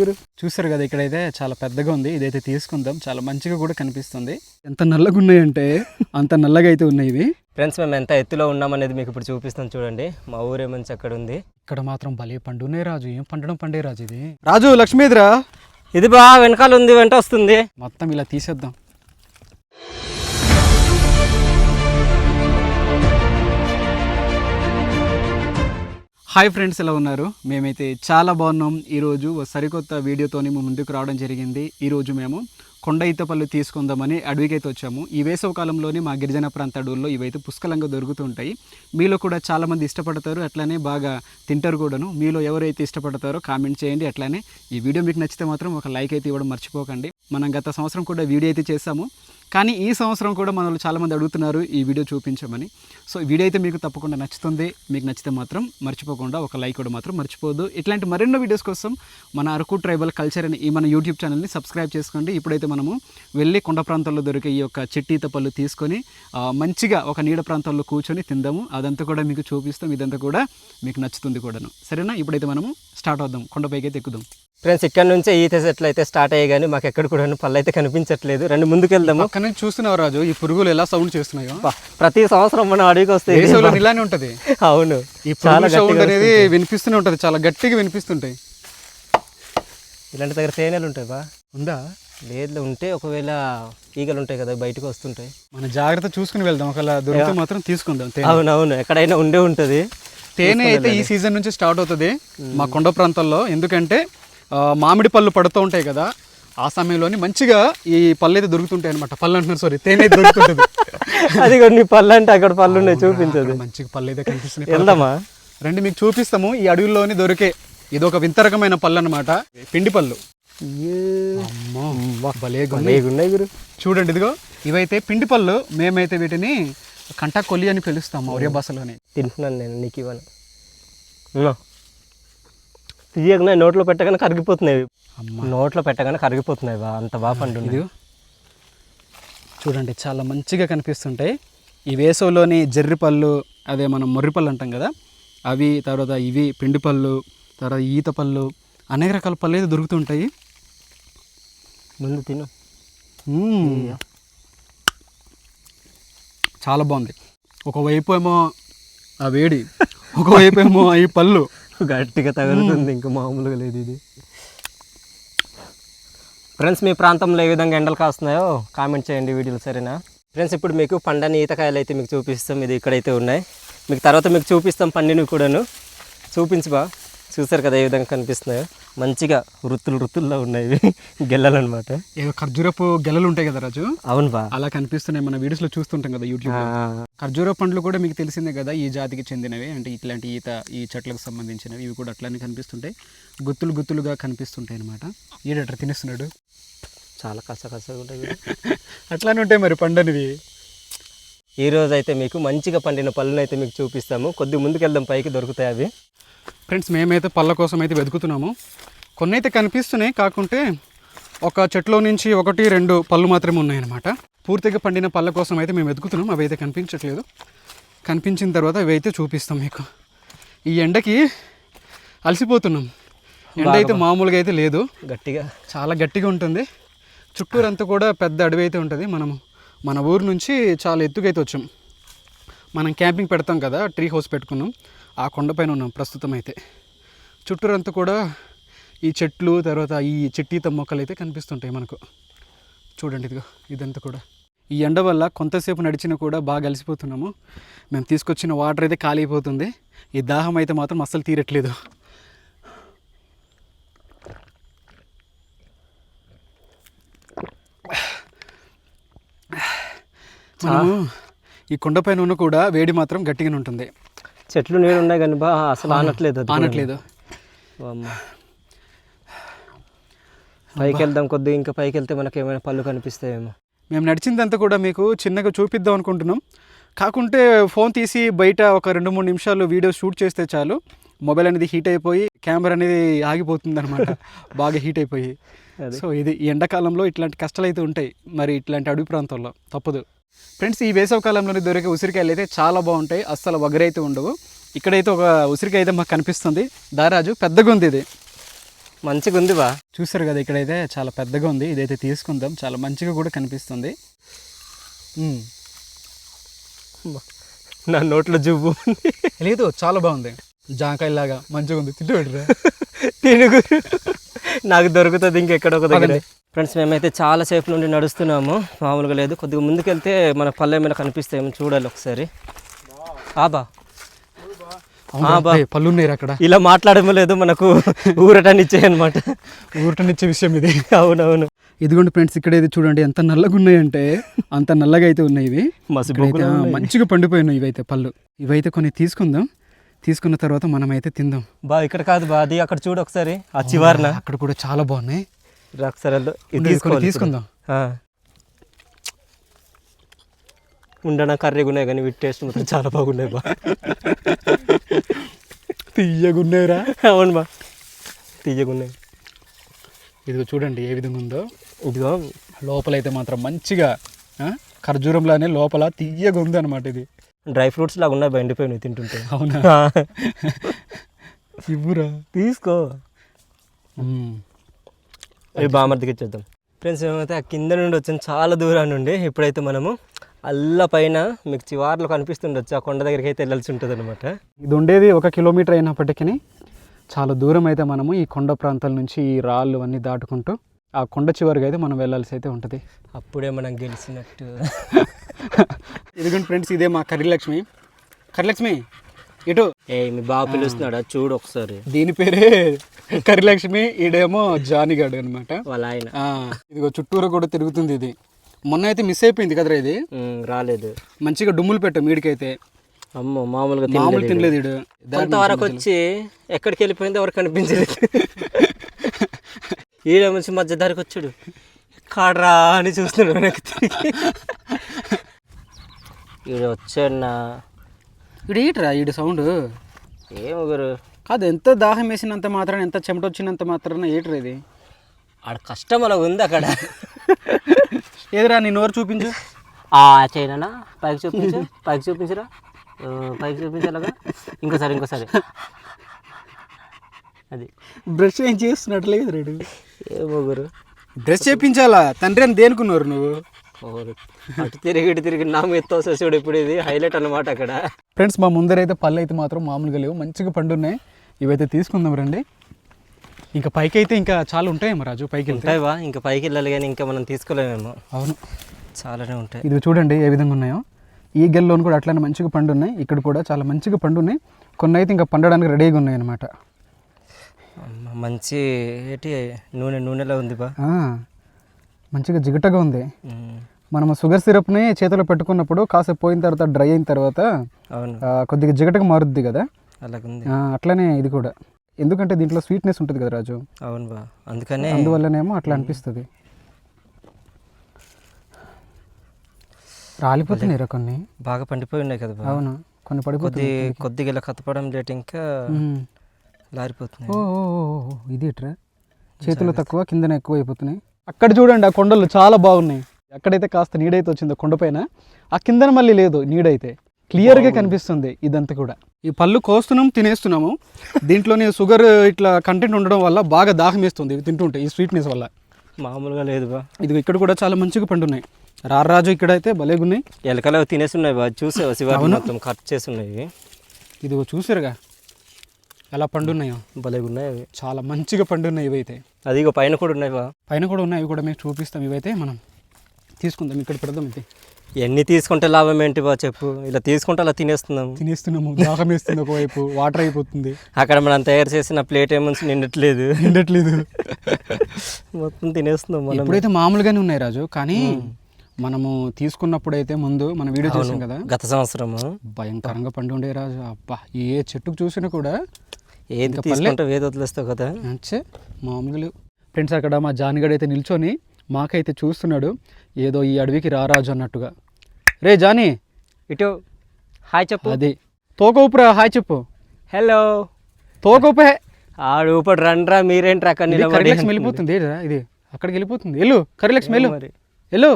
గురు. చూసారు కదా ఇక్కడైతే చాలా పెద్దగా ఉంది. ఇదైతే తీసుకుందాం. చాలా మంచిగా కూడా కనిపిస్తుంది. ఎంత నల్లగా ఉన్నాయంటే అంత నల్లగా అయితే ఉన్నాయి ఇవి. ఫ్రెండ్స్ మేము ఎంత ఎత్తులో ఉన్నామనేది మీకు ఇప్పుడు చూపిస్తాం చూడండి. మా ఊరే మంచి అక్కడ ఉంది. ఇక్కడ మాత్రం భలే పండునే రాజు. ఏం పండడం పండే రాజు ఇది? రాజు లక్ష్మీద్రా ఇది బా వెనకాల ఉంది వెంట వస్తుంది. మొత్తం ఇలా తీసేద్దాం. హాయ్ ఫ్రెండ్స్ ఎలా ఉన్నారు? మేమైతే చాలా బాగున్నాం. ఈరోజు సరికొత్త వీడియోతోని మేము ముందుకు రావడం జరిగింది. ఈరోజు మేము కొండ ఈతపళ్ళు తీసుకుందామని అడవికైతే వచ్చాము. ఈ వేసవకాలంలోనే మా గిరిజన ప్రాంత అడవుల్లో ఇవైతే పుష్కలంగా దొరుకుతుంటాయి మీలో కూడా చాలామంది ఇష్టపడతారు అట్లానే బాగా తింటారు కూడాను. మీలో ఎవరైతే ఇష్టపడతారో కామెంట్ చేయండి. అట్లానే ఈ వీడియో మీకు నచ్చితే మాత్రం ఒక లైక్ అయితే ఇవ్వడం మర్చిపోకండి. మనం గత సంవత్సరం కూడా వీడియో అయితే చేసాము కానీ ఈ సంవత్సరం కూడా మనల్ని చాలామంది అడుగుతున్నారు ఈ వీడియో చూపించమని. సో ఈ వీడియో అయితే మీకు తప్పకుండా నచ్చుతుంది. మీకు నచ్చితే మాత్రం మర్చిపోకుండా ఒక లైక్ కూడా మాత్రం మర్చిపోదు ఇట్లాంటి మరెన్నో వీడియోస్ కోసం మన అరకు ట్రైబల్ కల్చర్ అని ఈ మన యూట్యూబ్ ఛానల్ని సబ్స్క్రైబ్ చేసుకోండి. ఇప్పుడైతే మనము వెళ్ళి కొండ ప్రాంతాల్లో దొరికే ఈ యొక్క చెట్టీత పళ్ళు తీసుకొని మంచిగా ఒక నీడ ప్రాంతాల్లో కూర్చొని తిందాము. అదంతా కూడా మీకు చూపిస్తాం. ఇదంతా కూడా మీకు నచ్చుతుంది కూడాను. సరేనా? ఇప్పుడైతే మనము స్టార్ట్ అవుదాం. కొండపైకి అయితే ఎక్కుదాం. ఫ్రెండ్స్ ఇక్కడ నుంచే ఈత చెట్లు అయితే స్టార్ట్ అయ్యాయి కానీ మాకు ఎక్కడ కూడా పళ్ళు అయితే కనిపించట్లేదు. రెండు ముందుకు వెళ్దాము. నుంచి చూస్తున్నావు రాజు ఈ పురుగులు ఎలా సౌండ్ చేస్తున్నాయో? ప్రతి సంవత్సరం మనం అడవికి వస్తే ఇలానే ఉంటది. అవును ఈ చాలా సౌండ్ అనేది వినిపిస్తూనే ఉంటది చాలా గట్టిగా వినిపిస్తుంటాయి. ఇలాంటి దగ్గర తేనెలు ఉంటాయి బా. ఉందా? లేదు ఉంటే ఒకవేళ ఈగలు ఉంటాయి కదా బయటకు వస్తుంటాయి. మన జాగ్రత్త చూసుకుని వెళ్దాం ఒకవేళ దొరికితే మాత్రం తీసుకుందాం అవునవును ఎక్కడైనా ఉండే ఉంటుంది. తేనె అయితే ఈ సీజన్ నుంచి స్టార్ట్ అవుతుంది మా కొండ ప్రాంతాల్లో ఎందుకంటే మామిడి పళ్ళు పడుతూ ఉంటాయి కదా ఆ సమయంలోని మంచిగా ఈ పళ్ళు అయితే దొరుకుతుంటాయి అనమాట పళ్ళు అంటున్నారు సారీ తేనె అయితే దొరుకుతుంటుంది. అది కొన్ని పళ్ళు అంటే అక్కడ పళ్ళు ఉన్నాయి చూపించదు. మంచిగా పళ్ళు అయితే కనిపిస్తున్నాయి. వెళ్దామా? రండి మీకు చూపిస్తాము ఈ అడవుల్లోని దొరికే ఇది ఒక వింత రకమైన పళ్ళు అనమాట పిండి పళ్ళు. చూడండి ఇదిగో ఇవైతే పిండి పళ్ళు మేమైతే వీటిని కంటా కొల్లి అని పిలుస్తాం మౌర్య భాషలోని. తింటున్నాను నేను నీకు ఇవ్వను. తీయగానే నోట్లో పెట్టగానే కరిగిపోతున్నాయి. నోట్లో పెట్టగానే కరిగిపోతున్నాయి బా అంత బాగా పండు చూడండి చాలా మంచిగా కనిపిస్తుంటాయి. ఈ వేసవిలోని జర్రి పళ్ళు అదే మనం మొర్రి పళ్ళు అంటాం కదా అవి తర్వాత ఇవి పిండి పళ్ళు తర్వాత ఈత పళ్ళు అనేక రకాల పళ్ళు అయితే దొరుకుతుంటాయి ముందు తిను. చాలా బాగుంది. ఒకవైపు ఏమో ఆ వేడి ఒకవైపు ఏమో ఈ పళ్ళు. గట్టిగా తగులుతుంది ఇంకా మామూలుగా లేదు ఇది. ఫ్రెండ్స్ మీ ప్రాంతంలో ఏ విధంగా ఎండలు కాస్తున్నాయో కామెంట్ చేయండి వీడియోలు సరేనా? ఫ్రెండ్స్ ఇప్పుడు మీకు పండని ఈతకాయలు అయితే మీకు చూపిస్తాం ఇది ఇక్కడైతే ఉన్నాయి. మీకు తర్వాత మీకు చూపిస్తాం పండినవి కూడాను. చూపించు బా. చూసారు కదా ఏ విధంగా కనిపిస్తున్నాయో. మంచిగా వృత్తులు వృత్తుల్లో ఉన్నాయి గెల్లలు అనమాట ఏదో ఖర్జూరపు గెలలు ఉంటాయి కదా రాజు? అవును బా. అలా కనిపిస్తున్నాయి మన వీడియోస్లో చూస్తుంటాం కదా యూట్యూబ్ ఖర్జూర పండ్లు కూడా మీకు తెలిసిందే కదా ఈ జాతికి చెందినవి అంటే ఇట్లాంటి ఈత ఈ చెట్లకు సంబంధించినవి ఇవి కూడా అట్లానే కనిపిస్తుంటాయి. గుత్తులు గుత్తులుగా కనిపిస్తుంటాయి అనమాట ఈడట్ర తినేస్తున్నాడు? చాలా కస కసగా ఉంటాయి. అట్లానే ఉంటాయి మరి పండనివి. ఈ రోజు అయితే మీకు మంచిగా పండిన పళ్ళను అయితే మీకు చూపిస్తాము. కొద్ది ముందుకు వెళ్దాం పైకి దొరుకుతాయి అవి. ఫ్రెండ్స్ మేమైతే పళ్ళ కోసం అయితే వెతుకుతున్నాము. కొన్ని అయితే కనిపిస్తున్నాయి కాకుంటే ఒక చెట్లో నుంచి ఒకటి రెండు పళ్ళు మాత్రమే ఉన్నాయన్నమాట. పూర్తిగా పండిన పళ్ళ కోసం అయితే మేము వెతుకుతున్నాం అవి అయితే కనిపించట్లేదు. కనిపించిన తర్వాత అవి అయితే చూపిస్తాం మీకు. ఈ ఎండకి అలసిపోతున్నాం. ఎండ అయితే మామూలుగా అయితే లేదు. గట్టిగా. చాలా గట్టిగా ఉంటుంది. చుట్టూరంతా కూడా పెద్ద అడవి అయితే ఉంటుంది. మనము మన ఊరు నుంచి చాలా ఎత్తుకైతే వచ్చాం. మనం క్యాంపింగ్ పెడతాం కదా ట్రీ హౌస్ పెట్టుకున్నాం. ఆ కొండపైన ఉన్నాం ప్రస్తుతం అయితే చుట్టూరంతా కూడా ఈ చెట్లు తర్వాత ఈ చెట్టీత మొక్కలు అయితే కనిపిస్తుంటాయి మనకు. చూడండి ఇదిగో ఇదంతా కూడా. ఈ ఎండ వల్ల కొంతసేపు నడిచినా కూడా బాగా అలసిపోతున్నాము. మేము తీసుకొచ్చిన వాటర్ అయితే ఖాళీ అయిపోతుంది. ఈ దాహం అయితే మాత్రం అస్సలు తీరట్లేదు. మనము ఈ కొండపైన ఉన్న కూడా వేడి మాత్రం గట్టిగానే ఉంటుంది. చెట్లు నీళ్ళు ఉన్నాయి కానీ బా అసలు ఆనట్లేదు. ఆనట్లేదు. పైకి వెళ్దాం కొద్దిగా ఇంకా పైకి వెళ్తే మనకి ఏమైనా పళ్ళు కనిపిస్తాయేమో. మేము నడిచిందంతా కూడా మీకు చిన్నగా చూపిద్దాం అనుకుంటున్నాం. కాకుంటే ఫోన్ తీసి బయట ఒక రెండు మూడు నిమిషాలు వీడియో షూట్ చేస్తే చాలు. మొబైల్ అనేది హీట్ అయిపోయి కెమెరా అనేది ఆగిపోతుంది అనమాట బాగా హీట్ అయిపోయి. సో ఇది ఎండాకాలంలో ఇట్లాంటి కష్టాలు అయితే ఉంటాయి. మరి ఇట్లాంటి అడవి ప్రాంతాల్లో తప్పదు. ఫ్రెండ్స్ ఈ వేసవి కాలంలోని దొరికే ఉసిరికాయలు అయితే చాలా బాగుంటాయి. అస్సలు వగరైతే ఉండవు. ఇక్కడైతే ఒక ఉసిరికాయ అయితే మాకు కనిపిస్తుంది. దారాజు పెద్దగా ఉంది ఇది. మంచిగా ఉంది బా. చూసారు కదా ఇక్కడైతే చాలా పెద్దగా ఉంది. ఇదైతే తీసుకుందాం. చాలా మంచిగా కూడా కనిపిస్తుంది. నా నోట్లో జువ్వు లేదు చాలా బాగుంది. జాంకాయ లాగా మంచిగా ఉంది. తింటూ తినుగు నాకు దొరుకుతుంది ఇంకెక్కడ ఒక దగ్గర. ఫ్రెండ్స్ మేమైతే చాలా సేపు నుండి నడుస్తున్నాము. మామూలుగా లేదు. కొద్దిగా ముందుకెళ్తే మన పల్లె ఏమైనా కనిపిస్తాయేమో చూడాలి ఒకసారి. ఆబా. పళ్ళు ఉన్నాయి అక్కడ? ఇలా మాట్లాడమో లేదు. మనకు ఊరటాన్నిచ్చే అనమాట ఊరటనిచ్చే విషయం ఇది. అవునవును. ఇదిగోండి ఫ్రెండ్స్ ఇక్కడ ఇది చూడండి. ఎంత నల్లగా ఉన్నాయంటే అంత నల్లగా అయితే ఉన్నాయి ఇవి. మంచిగా పండిపోయినాయి ఇవైతే పళ్ళు. ఇవైతే కొన్ని తీసుకుందాం. తీసుకున్న తర్వాత మనమైతే తిందాం. బా ఇక్కడ కాదు బా అది అక్కడ చూడు ఒకసారి ఆ చివరిన అక్కడ కూడా చాలా బాగున్నాయి. ఒకసారి. తీసుకుందాం. ఉండనా కర్రీగా ఉన్నాయి కానీ వీటి టేస్ట్ మాత్రం చాలా బాగున్నాయి బా. తీయగున్నాయిరా. అవును బా తీయగున్నాయి. ఇదిగో చూడండి ఏ విధంగా ఉందో. ఇదిగో. లోపలైతే మాత్రం మంచిగా ఖర్జూరంలానే లోపల తీయగా ఉంది అనమాట ఇది. డ్రై ఫ్రూట్స్ లాగా ఉన్నాయి బా ఎండిపోయినాయి తింటుంటే. అవునా? ఇవ్వురా? తీసుకో. అవి బామర్దికి ఇచ్చేద్దాం. ఫ్రెండ్స్ ఏమైతే ఆ కింద నుండి వచ్చిన చాలా దూరం నుండి. ఇప్పుడైతే మనము అల్ల పైన మీకు చివార్లో కనిపిస్తుండొచ్చు. ఆ కొండ దగ్గరికి అయితే వెళ్ళాల్సి ఉంటుంది అనమాట ఇది ఉండేది ఒక కిలోమీటర్ అయినప్పటికీ చాలా దూరం అయితే మనము ఈ కొండ ప్రాంతాల నుంచి ఈ రాళ్ళు అన్నీ దాటుకుంటూ ఆ కొండ చివరికి అయితే మనం వెళ్ళాల్సి అయితే ఉంటుంది. అప్పుడే మనం గెలిచినట్టు. ఇదిగోండి ఫ్రెండ్స్ ఇదే మా కర్రీలక్ష్మి. కర్రీలక్ష్మి ఇటు. ఏ మీ బాబు పిలుస్తున్నాడా? చూడు ఒకసారి. దీని పేరే కర్రీలక్ష్మి ఈడేమో జానిగాడు అనమాట వాళ్ళ ఆయన. ఇదిగో చుట్టూరు కూడా తిరుగుతుంది ఇది. మొన్న అయితే మిస్ అయిపోయింది కదరా ఇది? రాలేదు. మంచిగా డుమ్ములు పెట్టాం వీడికైతే అమ్మో మామూలుగా మామూలు తినలేదు ఈడు. కొంతవరకు వచ్చి ఎక్కడికి వెళ్ళిపోయింది ఎవరు కనిపించలేదు ఈడ మంచి మధ్య దారికి వచ్చాడు. కాడరా అని చూస్తున్నాడు వెనక్కి తిరిగి. ఈడ వచ్చాడన్నా ఈడు ఈటరా ఈడు సౌండ్? ఏమో గురు. కాదు ఎంత దాహం వేసినంత మాత్రాన ఎంత చెమట వచ్చినంత మాత్రాన ఏటరా ఇది? ఆడ కష్టం అలా ఉంది అక్కడ. ఏదిరా నీ నోరు చూపించు. ఆ చైనా పైకి చూపించు పైకి చూపించరా? పైకి చూపించాలగా? ఇంకోసారి ఇంకోసారి. అది. బ్రష్ ఏం చేస్తున్నట్లేదు రేడు ఏమో గురు. బ్రష్ చేయించాలా తండ్రి అని దేనుకున్నారు నువ్వు? ఓరు. అటు తిరిగి ఇటు తిరిగి నా మీద చూడు ఇప్పుడు ఇది హైలైట్ అన్నమాట అక్కడ. ఫ్రెండ్స్ మా ముందరైతే పళ్ళు అయితే మాత్రం మామూలుగా లేవు. మంచిగా పండున్నాయి ఇవైతే తీసుకుందాం రండి. ఇంకా పైకి అయితే ఇంకా చాలా ఉంటాయేమో రాజు పైకి ఉంటాయివా? ఇంకా పైకి వెళ్ళాలి కానీ ఇంకా మనం తీసుకోలేమేమో. అవును. చాలానే ఉంటాయి. ఇది చూడండి ఏ విధంగా ఉన్నాయో. ఈ గెల్లోని కూడా అట్లానే మంచిగా పండు ఉన్నాయి. ఇక్కడ కూడా చాలా మంచిగా పండు ఉన్నాయి. కొన్ని అయితే ఇంకా పండడానికి రెడీగా ఉన్నాయి అనమాట మంచి ఏంటి నూనె నూనెలో ఉంది బా మంచిగా జిగటగా ఉంది. మనము షుగర్ సిరప్ని చేతిలో పెట్టుకున్నప్పుడు కాసేపు పోయిన తర్వాత డ్రై అయిన తర్వాత కొద్దిగా జిగటగా మారుద్ది కదా? అట్లనే ఇది కూడా. ఎందుకంటే దీంట్లో స్వీట్నెస్ ఉంటుంది కదా రాజు? అవును బా అందుకనే అందువల్లనేమో అట్లా అనిపిస్తుంది. రాలిపోతున్నాయి కొన్ని. బాగా పండిపోయి ఉన్నాయి కదా అవును. కొన్ని కొద్ది పడిపోతుంది కొద్దిగా ఇలా కత్తపడం లేట్ ఇంకా. లారిపోతున్నాయి. ఓ ఇది ఎట్రా? చేతులు తక్కువ కిందన ఎక్కువ అయిపోతున్నాయి అక్కడ చూడండి ఆ కొండలు చాలా బాగున్నాయి. ఎక్కడైతే కాస్త నీడైతే వచ్చిందో కొండపైన ఆ కిందన మళ్ళీ లేదు నీడైతే. క్లియర్గా కనిపిస్తుంది ఇదంతా కూడా. ఈ పళ్ళు కోస్తున్నాం తినేస్తున్నాము. దీంట్లోనే షుగర్ ఇట్లా కంటెంట్ ఉండడం వల్ల బాగా దాహం వేస్తుంది ఇవి తింటుంటే ఈ స్వీట్నెస్ వల్ల. మామూలుగా లేదు బా. ఇది ఇక్కడ కూడా చాలా మంచిగా పండున్నాయి రారాజు ఇక్కడైతే భలేగున్నాయి. ఎలకలు తినేసి ఉన్నాయి బా. చూసావా శివాజీ మొత్తం కట్ చేసి ఉన్నాయి. ఇదిగో చూసారుగా? ఎలా పండున్నాయో? భలేగా ఉన్నాయి అవి. చాలా మంచిగా పండున్నాయి ఇవైతే. అది ఇగో పైన కూడా ఉన్నాయి బా. పైన కూడా ఉన్నాయి కూడా మీకు చూపిస్తాం. ఇవైతే మనం తీసుకుందాం ఇక్కడ పెడదాం ఇది ఎన్ని తీసుకుంటే లాభం ఏంటి బా చెప్పు. ఇలా తీసుకుంటే అలా తినేస్తున్నాం తినేస్తున్నాము దాహం వేస్తుంది ఒకవైపు వాటర్ అయిపోతుంది. అక్కడ మనం తయారు చేసిన ప్లేట్ ఏమో నిండట్లేదు. నిండట్లేదు. మొత్తం తినేస్తున్నాం మనం. ఇప్పుడైతే మామూలుగానే ఉన్నాయి రాజు కానీ మనము తీసుకున్నప్పుడైతే ముందు మన వీడియో చేసాం కదా? గత సంవత్సరము. భయంకరంగా పండు ఉండే రాజు. అబ్బా ఏ చెట్టుకు చూసినా కూడా ఏది తీసుకుంటే ఏది వదిలేస్తావు కదా? లేవు. ఫ్రెండ్స్ అక్కడ మా జానిగడ్ అయితే నిల్చొని మాకైతే చూస్తున్నాడు. ఏదో ఈ అడవికి రారాజు అన్నట్టుగా. రే జానీ! ఇటు హాయ్ చెప్పు. అది. తోకూపురా హాయ్ చెప్పు. హలో తోకూపే ఆడు ఇప్పుడు రండ్రా మీరేంట్రా అక్కడ వెళ్ళిపోతుంది ఇది? అక్కడికి వెళ్ళిపోతుంది. వెళ్ళు కరిలక్ష్మి వెళ్ళు. వెళ్ళు.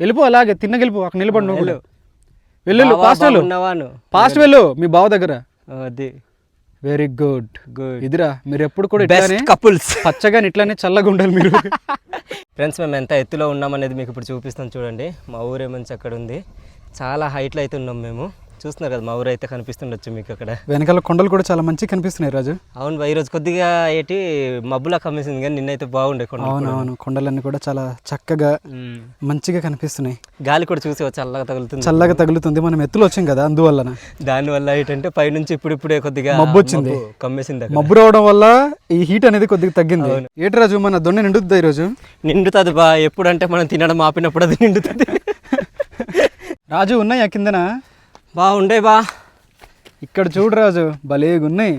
వెళ్ళిపో అలాగే తిన్న గెలిపో అక్కడ నిలబడి నువ్వు వెళ్ళు. ఫాస్ట్ వెళ్ళు? ఫాస్ట్ వెళ్ళు. మీ బావ దగ్గర. అది. వెరీ గుడ్ గుడ్ ఇదిరా మీరు ఎప్పుడు కూడా ఇట్లానే కపుల్స్ పచ్చగా ఇట్లానే చల్లగా ఉండాలి మీరు. ఫ్రెండ్స్ మేము ఎంత ఎత్తులో ఉన్నామనేది మీకు ఇప్పుడు చూపిస్తాం చూడండి. మా ఊరే మంచి అక్కడ ఉంది. చాలా హైట్లో అయితే ఉన్నాం మేము. చూస్తున్నారు కదా మా ఊరు అయితే కనిపిస్తుండొచ్చు మీకు అక్కడ. వెనకాల కొండలు కూడా చాలా మంచిగా కనిపిస్తున్నాయి రాజు. అవును బా, ఈరోజు కొద్దిగా ఏంటి మబ్బులా కమ్మేసింది కానీ నిన్నైతే బాగుండే కొండ. అవునవును కొండలన్నీ కూడా చాలా చక్కగా. మంచిగా కనిపిస్తున్నాయి. గాలి కూడా చూసి చల్లగా తగులుతుంది. చల్లగా తగులుతుంది. మనం ఎత్తులు వచ్చాం కదా అందువలన దానివల్ల ఏంటంటే పైనుంచి ఇప్పుడిప్పుడే కొద్దిగా మబ్బు వచ్చింది. కమ్మేసింది మబ్బు రావడం వల్ల ఈ హీట్ అనేది కొద్దిగా తగ్గింది. ఏటి రాజు మన దొన్నె నిండుద్దా ఈరోజు? నిండుతుంది బా ఎప్పుడంటే మనం తినడం ఆపినప్పుడు అది నిండుతుంది. రాజు ఉన్నాయా కిందన? బాగుండే బా. ఇక్కడ చూడు రాజు భలేగా ఉన్నాయి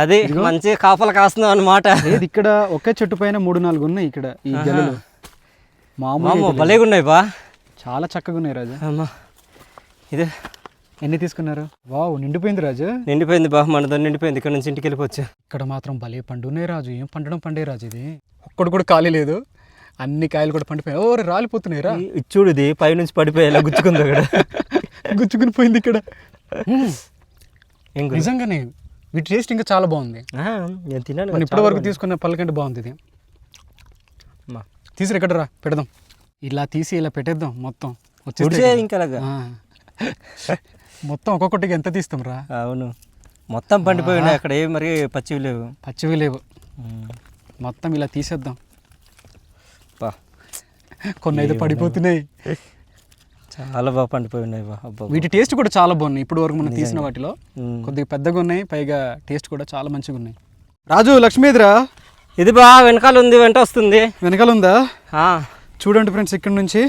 అది మంచి కాపలు కాస్తున్నాం అన్నమాట. లేదు ఇక్కడ ఒకే చెట్టు పైన మూడు నాలుగు ఉన్నాయి ఇక్కడ ఈ గెలలు. మామూలు మామ భలేగా ఉన్నాయి బా. చాలా చక్కగా ఉన్నాయి రాజు. అమ్మా. ఇది ఎన్ని తీసుకున్నారు? వావ్ నిండిపోయింది రాజు. నిండిపోయింది బా మనతో నిండిపోయింది. ఇక్కడ నుంచి ఇంటికి వెళ్ళిపోవచ్చు. ఇక్కడ మాత్రం భలే పండున్నాయి రాజు. ఏం పండడం పండే రాజు ఇది? ఒక్కడు కూడా ఖాళీ లేదు. అన్ని కాయలు కూడా పండిపోయాయి. ఓ రాలిపోతున్నాయి రా. ఈ- ఇది చూడు ఇది పైనుంచి పడిపోయేలా గుచ్చుకుంది అక్కడ గుచ్చుకుని పోయింది ఇక్కడ? నిజంగానే వీటి టేస్ట్ ఇంకా చాలా బాగుంది. నేను తిన్నాను ఇప్పటి వరకు తీసుకున్న పళ్ళ కంటే బాగుంది ఇది. అమ్మా. తీసిరు ఎక్కడ రా పెడదాం. ఇలా తీసి ఇలా పెట్టేద్దాం మొత్తం. ఉడిసే వచ్చేస్తే ఇంకా. మొత్తం ఒక్కొక్కటికి ఎంత తీస్తాం రా? అవును. మొత్తం పండిపోయి ఉన్నాయి అక్కడ ఏం మరి పచ్చివి లేవు. పచ్చివి లేవు. మొత్తం ఇలా తీసేద్దాం. కొన్ని అయితే పడిపోతున్నాయి. చాలా బాగా పండిపోయి ఉన్నాయి బా అబ్బా వీటి టేస్ట్ కూడా చాలా బాగున్నాయి. ఇప్పటి వరకు మనం తీసిన వాటిలో. కొద్దిగా పెద్దగా ఉన్నాయి పైగా టేస్ట్ కూడా చాలా మంచిగా ఉన్నాయి. రాజు లక్ష్మీదిరా ఇది బా వెనకాల ఉంది వెంట వస్తుంది. వెనకాల ఉందా ఆ, చూడండి ఫ్రెండ్స్ ఇక్కడ నుంచి.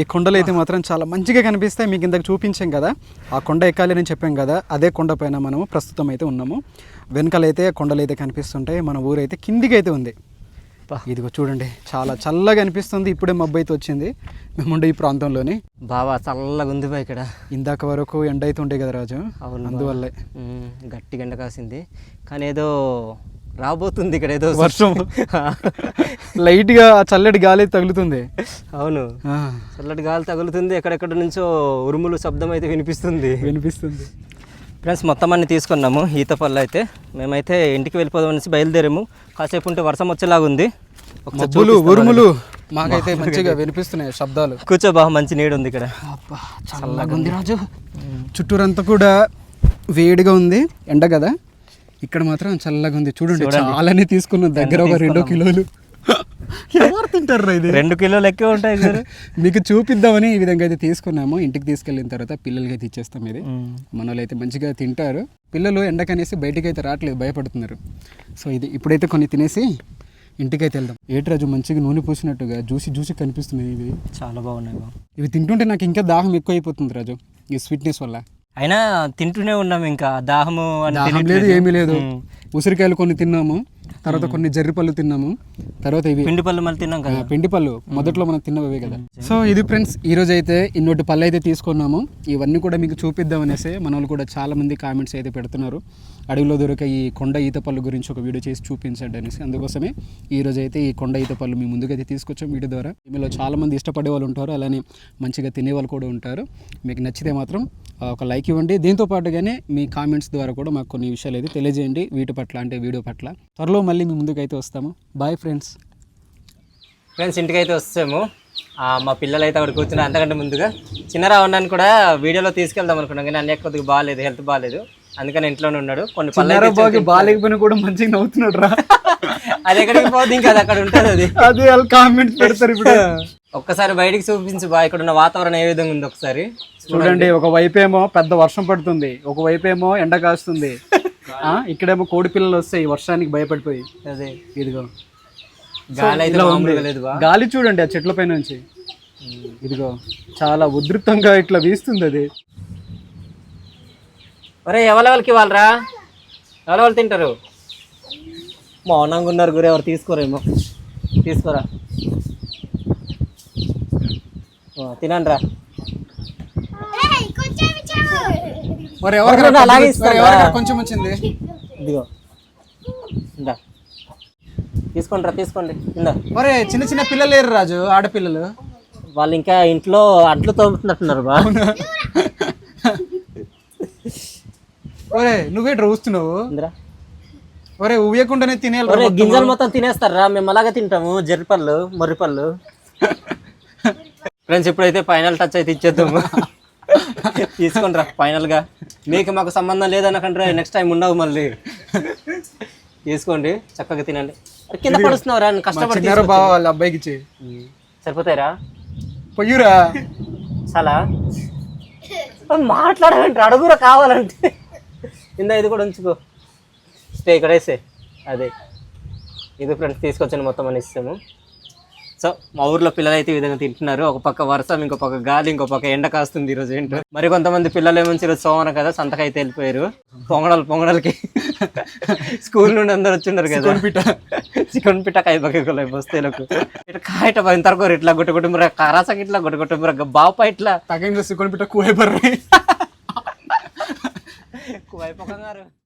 ఈ కొండలు అయితే మాత్రం చాలా మంచిగా కనిపిస్తాయి. మీకు ఇందాక చూపించాం కదా. ఆ కొండ ఎక్కాలి అని చెప్పాం కదా. అదే కొండ పైన మనము ప్రస్తుతం అయితే ఉన్నాము. వెనకాలైతే కొండలు అయితే కనిపిస్తుంటాయి. మన ఊరైతే కిందికి అయితే ఉంది. ఇదిగో చూడండి చాలా చల్లగా అనిపిస్తుంది. ఇప్పుడే మబ్బు అయితే వచ్చింది. మేముండే ఈ ప్రాంతంలోని? బావా చల్లగా ఉంది బా ఇక్కడ. ఇందాక వరకు ఎండ అయితే ఉండే కదా రాజు. అవును. అందువల్లే. గట్టి గంట కాసింది. కానీ ఏదో రాబోతుంది ఇక్కడ ఏదో. వర్షం. లైట్గా చల్లటి గాలి తగులుతుంది. అవును. చల్లటి గాలి తగులుతుంది. ఎక్కడెక్కడ నుంచో ఉరుములు శబ్దం అయితే వినిపిస్తుంది. వినిపిస్తుంది. ఫ్రెండ్స్ మొత్తం అన్ని తీసుకున్నాము. ఈత పళ్ళు అయితే. మేమైతే ఇంటికి వెళ్ళిపోదాం అనేసి బయలుదేరాము. కాసేపు ఉంటే వర్షం వచ్చేలాగా ఉంది ఒకసారి ఉరుములు మాకైతే మంచిగా వినిపిస్తున్నాయి శబ్దాలు. కూర్చో బా మంచి నీడు ఉంది ఇక్కడ. అబ్బా చల్లగా ఉంది రాజు. చుట్టూరంతా కూడా వేడిగా ఉంది. ఎండ కదా? ఇక్కడ మాత్రం చల్లగా ఉంది. చూడండి చాలానే తీసుకున్నాం దగ్గర ఒక రెండు కిలోలు. ఎవరు తింటారు ఇది? రెండు కిలోలు ఎక్కువ ఉంటాయి సార్. మీకు చూపిద్దామని ఈ విధంగా అయితే తీసుకున్నాము. ఇంటికి తీసుకెళ్ళిన తర్వాత పిల్లలకి అయితే ఇచ్చేస్తాం ఇది. మన అయితే మంచిగా తింటారు. పిల్లలు ఎండకనేసి బయటికి అయితే రావట్లేదు భయపడుతున్నారు. సో ఇది ఇప్పుడైతే కొన్ని తినేసి ఇంటికైతే వెళ్దాం. ఏటి రాజు మంచిగా నూనె పూసినట్టుగా జ్యూసి జ్యూసి కనిపిస్తుంది ఇవి చాలా బాగున్నాయి బా ఇవి తింటుంటే నాకు ఇంకా దాహం ఎక్కువ అయిపోతుంది రాజు ఈ స్వీట్నెస్ వల్ల. అయినా తింటూనే ఉన్నాం ఇంకా. దాహము దాహం లేదు. ఏమీ లేదు. ఉసిరికాయలు కొన్ని తిన్నాము. తర్వాత కొన్ని జర్రి పళ్ళు తిన్నాము. తర్వాత ఇవి పిండి పళ్ళు మళ్ళీ తిన్నాం కదా. పిండి పళ్ళు మొదట్లో మనం తిన్నవే కదా. సో ఇది ఫ్రెండ్స్ ఈ రోజు అయితే ఇన్నోటి పళ్ళు అయితే తీసుకున్నాము. ఇవన్నీ కూడా మీకు చూపిద్దాం అనేసి మన వాళ్ళు కూడా చాలా మంది కామెంట్స్ అయితే పెడుతున్నారు. అడవిలో దొరికే ఈ కొండ ఈత పళ్ళు గురించి ఒక వీడియో చేసి చూపించండి అనేసి. అందుకోసమే ఈ రోజు అయితే ఈ కొండ ఈత పళ్ళు మీ ముందుకైతే తీసుకొచ్చాం వీడియో ద్వారా. మీలో చాలా మంది ఇష్టపడే వాళ్ళు ఉంటారు. అలానే మంచిగా తినే వాళ్ళు కూడా ఉంటారు. మీకు నచ్చితే మాత్రం ఒక లైక్ ఇవ్వండి. దీంతో పాటుగానే మీ కామెంట్స్ ద్వారా కూడా మాకు కొన్ని విషయాలు అయితే తెలియజేయండి. వీటి పట్ల అంటే వీడియో పట్ల. త్వరలో మళ్ళీ మీ ముందుకైతే వస్తాము. బాయ్ ఫ్రెండ్స్ ఫ్రెండ్స్ ఇంటికి అయితే వస్తాము. ఆ, మా పిల్లలు అయితే అక్కడ కూర్చున్నారు అంతకంటే ముందుగా. చిన్న రావణాన్ని కూడా వీడియోలో తీసుకెళ్దాం అనుకున్నాం కానీ అన్నయ్య కొద్దిగా బాగాలేదు హెల్త్ బాగాలేదు అందుకని ఇంట్లోనే ఉన్నాడు. కొన్ని పళ్ళు బాగా బాగాలేకపోయినా కూడా మంచిగా నవ్వుతున్నాడు రా. అది ఎక్కడికి పోదు ఇంకా అది అక్కడ ఉంటుంది అది. అదే వాళ్ళు కామెంట్స్ పెడతారు ఇప్పుడు. ఒక్కసారి బయటికి చూపించు బా ఇక్కడ ఉన్న వాతావరణం ఏ విధంగా ఉంది ఒకసారి. చూడండి. ఒక వైపు ఏమో పెద్ద వర్షం పడుతుంది ఒక వైపు ఏమో ఎండ కాస్తుంది. ఇక్కడేమో కోడి పిల్లలు వస్తాయి వర్షానికి భయపడిపోయి. అదే. ఇదిగో. గాలి ఇలా ఉంది. గాలి చూడండి ఆ చెట్ల పై నుంచి. ఇదిగో చాలా ఉధృతంగా ఇట్లా వీస్తుంది అది. ఒరే ఎవరెవరికి వాళ్ళరా ఎవరెవరు తింటారు? మౌనంగా ఉన్నారు గురు ఎవరు తీసుకోరేమో. తీసుకోరా? తినండి రా మరి అలాగే ఇస్తారా? కొంచెం వచ్చింది? ఇదిగో. ఇందా. తీసుకోండి రా తీసుకోండి. ఇందా. మరి చిన్న చిన్న పిల్లలు లేరు రాజు ఆడపిల్లలు. వాళ్ళు ఇంకా ఇంట్లో అంట్లు తోముతున్నట్టున్నారు బా. ఒరే నువ్వే చూస్తున్నావు ఇందిరా. ఒరే ఉయ్యకుండానే తినేయాలి గింజలు మొత్తం తినేస్తారా మేము అలాగే తింటాము జర్రిపళ్ళు మొర్రిపళ్ళు ఫ్రెండ్స్ ఇప్పుడైతే ఫైనల్ టచ్ అయితే ఇచ్చేద్దాము. తీసుకోండి రా ఫైనల్గా మీకు మాకు సంబంధం లేదనకంటే నెక్స్ట్ టైం ఉండవు మళ్ళీ. తీసుకోండి చక్కగా తినండి. కింద పడుస్తున్నావురా నేను కష్టపడి బావ వాళ్ళ అబ్బాయికి ఇచ్చే తీసుకొచ్చి. సరిపోతాయిరా? పొయ్యురా చాలా మాట్లాడమంటే అడుగురా కావాలంటే. ఇందా ఇది కూడా ఉంచుకో. స్టే ఇక్కడ వేసే. అదే. ఇది ఫ్రెండ్స్ తీసుకొచ్చాను మొత్తం అని ఇస్తాము. సో మా ఊర్లో పిల్లలు అయితే ఈ విధంగా తింటున్నారు. ఒక పక్క వర్షం ఇంకో పక్క గాలి ఇంకో పక్క ఎండ కాస్తుంది ఈరోజు ఏంటో. మరి కొంతమంది పిల్లలు ఏమో ఈరోజు సోమవారం కదా సంతకైతే వెళ్ళిపోయారు. పొంగడాలు పొంగడాలకి స్కూల్ నుండి అందరు వచ్చిండారు కదా. పిట్ట. చికెన్ పిట్ట కాయ బగ్గ వస్తేలకు ఇట్లా కాయట పోయిన తరకు ఇట్లా గుట్ట గుట్ట కరాసకి ఇట్లా గుట్ట గుట్ట బాప ఇట్లా. తగ్గం చేసి కొని పిట్ట కూయ బర్రీ. వైపు